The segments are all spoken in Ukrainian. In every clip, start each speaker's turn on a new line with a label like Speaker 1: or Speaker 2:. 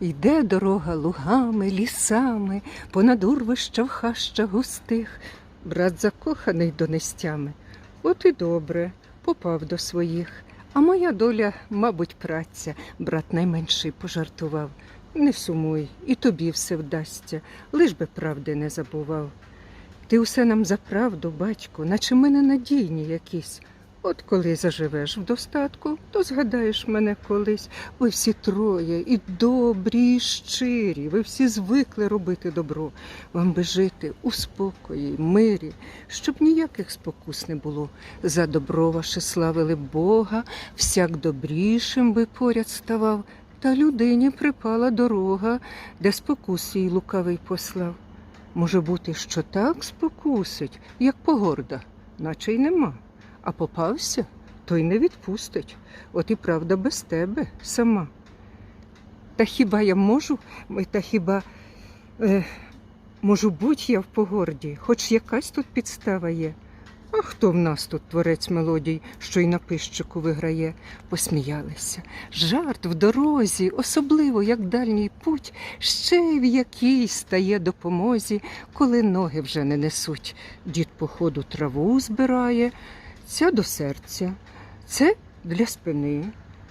Speaker 1: Йде дорога лугами, лісами, понад урвища в хащах густих. Брат закоханий донестями. От і добре, попав до своїх. А моя доля, мабуть, праця, брат найменший пожартував. Не сумуй, і тобі все вдасться, лиш би правди не забував. Ти усе нам за правду, батько, наче ми ненадійні якісь. От коли заживеш в достатку, то згадаєш мене колись. Ви всі троє і добрі, і щирі, ви всі звикли робити добро. Вам би жити у спокої, мирі, щоб ніяких спокус не було. За добро ваше славили Бога, всяк добрішим би поряд ставав, та людині припала дорога, де спокус їй лукавий послав. Може бути, що так спокусить, як погорда, наче й нема. А попався, то й не відпустить. От і правда без тебе сама. Та хіба я можу, та хіба е, можу будь я в погорді, хоч якась тут підстава є. А хто в нас тут творець мелодій, що й на пищику виграє? Посміялися. Жарт в дорозі, особливо як дальній путь, ще й в якій стає допомозі, коли ноги вже не несуть. Дід по ходу траву збирає, ця до серця, це для спини,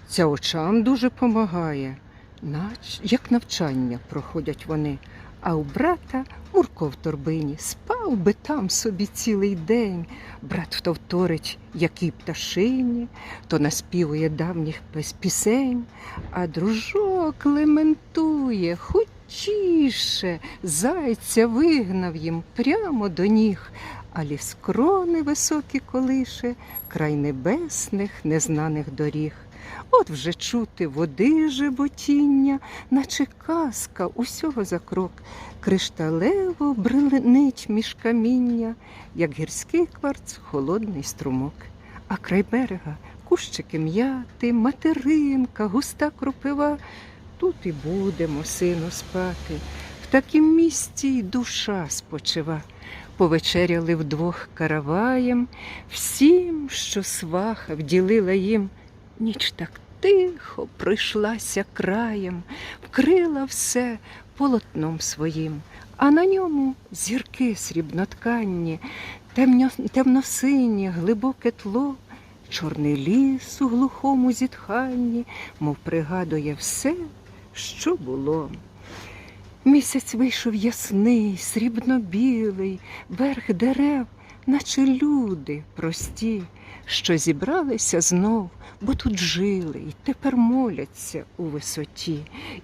Speaker 1: ця очам дуже помагає. Нач, як навчання проходять вони. А у брата Мурко в торбині спав би там собі цілий день. Брат то вторить, якій пташині, то наспівує давніх пісень, а дружок лементує хутіше, зайця вигнав їм прямо до ніг, а ліскрони високі колише, край небесних незнаних доріг. От вже чути води жеботіння, наче казка усього за крок, кришталево бринить між каміння, як гірський кварц холодний струмок. А край берега кущики м'яти, материнка, густа кропива. Тут і будемо, сину, спати. В такім місці й душа спочива. Повечеряли вдвох караваєм, всім, що сваха вділила їм. Ніч так тихо пройшлася краєм, вкрила все полотном своїм, а на ньому зірки срібнотканні, темно, темно-синє, глибоке тло, чорний ліс у глухому зітханні, мов пригадує все, що було. Місяць вийшов ясний, срібно-білий, верх дерев, наче люди прості, що зібралися знов, бо тут жили і тепер моляться у висоті.